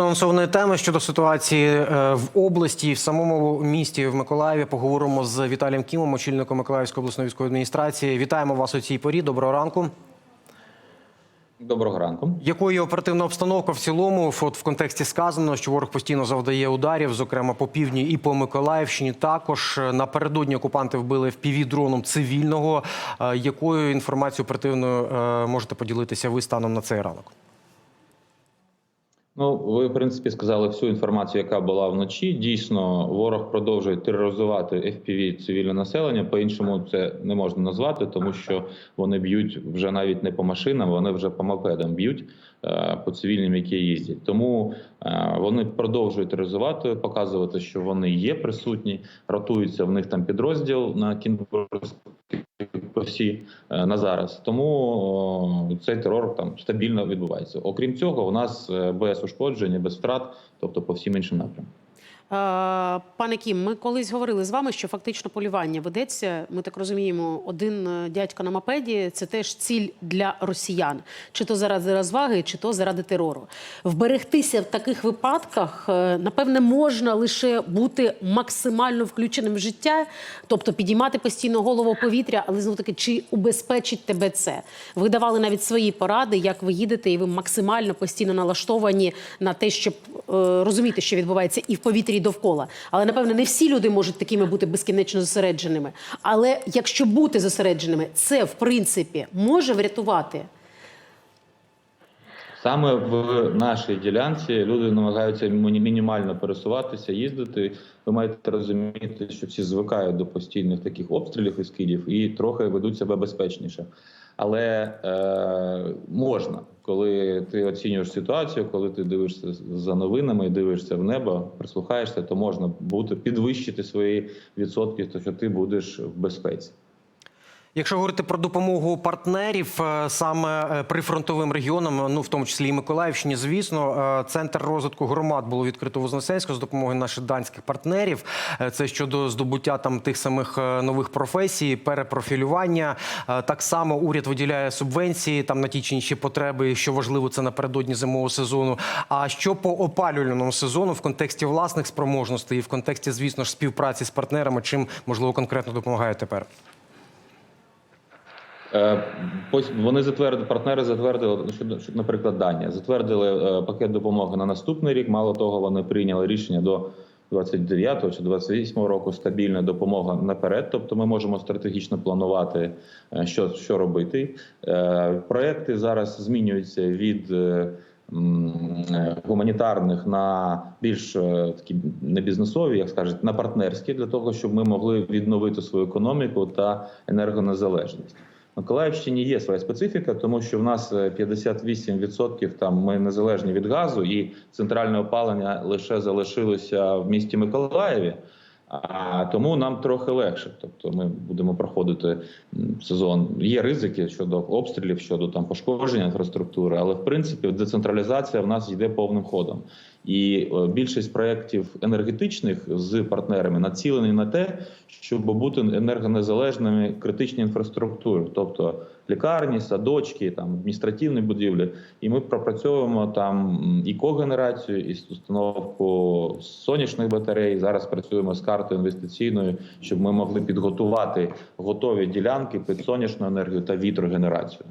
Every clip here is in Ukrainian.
Анонсованої теми щодо ситуації е, в області і в самому місті в Миколаєві поговоримо з Віталієм Кімом, очільником Миколаївської обласної військової адміністрації. Вітаємо вас у цій порі. Доброго ранку. Доброго ранку. Якою оперативна обстановка в цілому? От в контексті сказано, що ворог постійно завдає ударів, зокрема по півдні і по Миколаївщині. Також е, напередодні окупанти вбили впіві дроном цивільного. Е, Якою інформацією оперативною можете поділитися ви станом на цей ранок? Ну, ви в принципі сказали всю інформацію, яка була вночі. Дійсно, ворог продовжує тероризувати FPV цивільне населення. По іншому це не можна назвати, тому що вони б'ють вже навіть не по машинам, вони вже по мопедам б'ють е, по цивільним, які їздять. Тому е, вони продовжують тероризувати, показувати, що вони є присутні, ротуються в них там підрозділ на всі е, на зараз. Тому цей терор там стабільно відбувається. Окрім цього, у нас е, без ушкоджень, без втрат, тобто по всім іншим напрямкам. Е, Пане Кім, ми колись говорили з вами, що фактично полювання ведеться. Ми так розуміємо, один е, дядько на мопеді це теж ціль для росіян, чи то заради розваги, чи то заради терору. Вберегтися в таких випадках, е, напевне, можна лише бути максимально включеним в життя, тобто підіймати постійно голову повітря, але знову таки, чи убезпечить тебе це? Ви давали навіть свої поради, як ви їдете, і ви максимально постійно налаштовані на те, щоб е, розуміти, що відбувається і в повітрі, і довкола. Але напевне не всі люди можуть такими бути безкінечно зосередженими. Але якщо бути зосередженими, це в принципі може врятувати. Саме в нашій ділянці люди намагаються міні- мінімально пересуватися, їздити. Ви маєте розуміти, що всі звикають до постійних таких обстрілів і скидів і трохи ведуть себе безпечніше. Але е, можна, коли ти оцінюєш ситуацію, коли ти дивишся за новинами дивишся в небо, прислухаєшся, то можна бути підвищити свої відсотки, то що ти будеш в безпеці. Якщо говорити про допомогу партнерів е, саме е, прифронтовим регіонам, ну в тому числі і Миколаївщині, звісно, е, центр розвитку громад було відкрито в Вознесенську з допомогою наших данських партнерів. Е, Це щодо здобуття там тих самих е, нових професій, перепрофілювання. Е, Так само уряд виділяє субвенції там на ті чи інші потреби, що важливо, це напередодні зимового сезону. А що по опалювальному сезону в контексті власних спроможностей і в контексті, звісно ж, співпраці з партнерами, чим можливо конкретно допомагає тепер? Е, вони затвердили, партнери затвердили, ну, що, що, наприклад, Данія затвердили е, пакет допомоги на наступний рік. Мало того, вони прийняли рішення до 29 чи 28 року стабільна допомога наперед. Тобто, ми можемо стратегічно планувати, е, що, що робити. Проекти зараз змінюються від. Гуманітарних на більш такі не бізнесові, як скажуть, на партнерські, для того, щоб ми могли відновити свою економіку та енергонезалежність. Миколаївщині є своя специфіка, тому що в нас е, 58% там ми незалежні від газу, і центральне опалення лише залишилося в місті Миколаєві. А тому нам трохи легше. Тобто, ми будемо проходити сезон. Є ризики щодо обстрілів, щодо там пошкодження інфраструктури, але в принципі децентралізація в нас йде повним ходом. І е, більшість проєктів енергетичних з партнерами націлені на те, щоб бути енергонезалежними критичні інфраструктури, тобто лікарні, садочки, там адміністративні будівлі. І ми пропрацьовуємо там і когенерацію, і установку сонячних батарей. Зараз працюємо з картою інвестиційною, щоб ми могли підготувати готові ділянки під сонячну енергію та вітрогенерацію.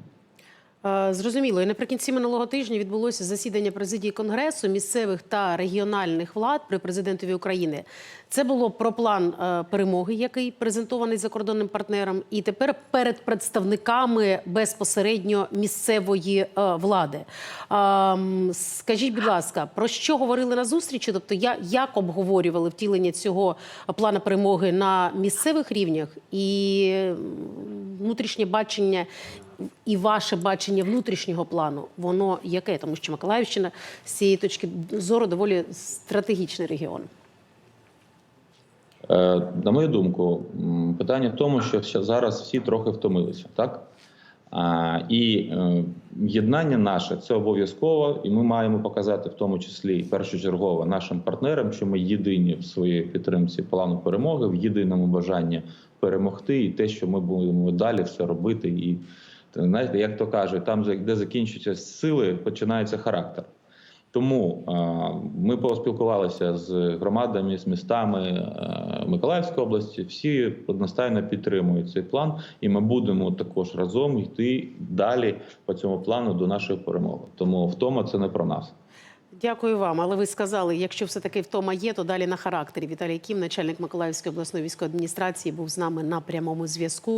Е, Зрозуміло, і наприкінці минулого тижня відбулося засідання президії конгресу місцевих та регіональних влад при президентові України. Це було про план е, перемоги, який презентований закордонним партнерам, і тепер перед представниками безпосередньо місцевої е, влади. Скажіть, будь ласка, про що говорили на зустрічі? Тобто, як обговорювали втілення цього плану перемоги на місцевих рівнях і внутрішнє бачення і ваше бачення внутрішнього плану, воно яке? Тому що Миколаївщина з цієї точки зору доволі стратегічний регіон. Е, На мою думку, питання в тому, що зараз всі трохи втомилися, так? А, і е, єднання наше це обов'язково, і ми маємо показати в тому числі першочергово нашим партнерам, що ми єдині в своїй підтримці плану перемоги, в єдиному бажанні перемогти, і те, що ми будемо далі все робити. І знаєте, як то кажуть, там де закінчуються сили, починається характер. Тому ми поспілкувалися з громадами, з містами е, Миколаївської області. Всі одностайно підтримують цей план, і ми будемо також разом йти далі по цьому плану до нашої перемоги. Тому втома це не про нас. Дякую вам. Але ви сказали, якщо все таки втома є, то далі на характері. Віталій Кім, начальник Миколаївської обласної військової адміністрації, був з нами на прямому зв'язку.